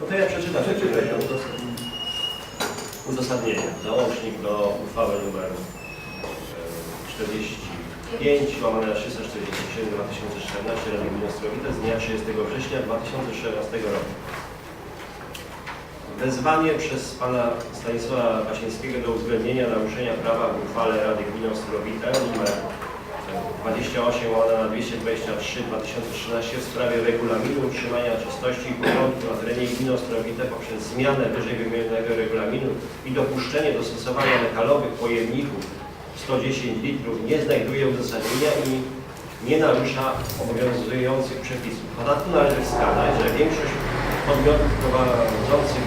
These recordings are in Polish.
No to ja przeczytam uzasadnienie. Załącznik do uchwały numer e, 45 łamane na 347 2014 Rady Gminy Ostrowite z dnia 30 września 2014 roku. Wezwanie przez pana Stanisława Pasińskiego do uwzględnienia naruszenia prawa w uchwale Rady Gminy Ostrowite numer 28 łamane na 223 2013 w sprawie regulaminu utrzymania czystości i porządku na terenie gminy Ostrowite poprzez zmianę wyżej wymienionego regulaminu i dopuszczenie do stosowania metalowych pojemników 110 litrów nie znajduje uzasadnienia i nie narusza obowiązujących przepisów. Ponadto należy wskazać, że większość podmiotów prowadzących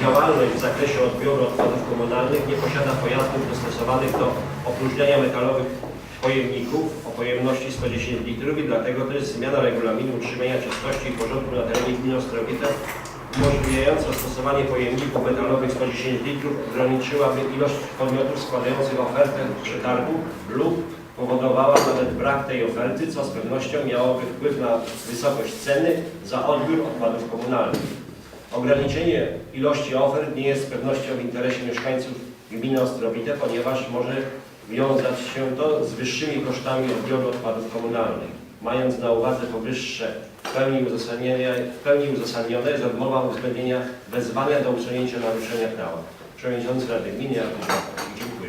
działalność w zakresie odbioru odpadów komunalnych nie posiada pojazdów dostosowanych do opróżniania metalowych pojemników o pojemności 110 litrów i dlatego też zmiana regulaminu utrzymania czystości i porządku na terenie gminy Ostrowite umożliwiająca stosowanie pojemników metalowych 110 litrów ograniczyłaby ilość podmiotów składających ofertę przetargu lub powodowała nawet brak tej oferty, co z pewnością miałoby wpływ na wysokość ceny za odbiór odpadów komunalnych. Ograniczenie ilości ofert nie jest z pewnością w interesie mieszkańców gminy Ostrowite, ponieważ może wiązać się to z wyższymi kosztami odbioru odpadów komunalnych. Mając na uwadze powyższe, w pełni, w pełni uzasadnione jest odmowa uwzględnienia wezwania do usunięcia naruszenia prawa. Przewodniczący Rady Gminy. Dziękuję.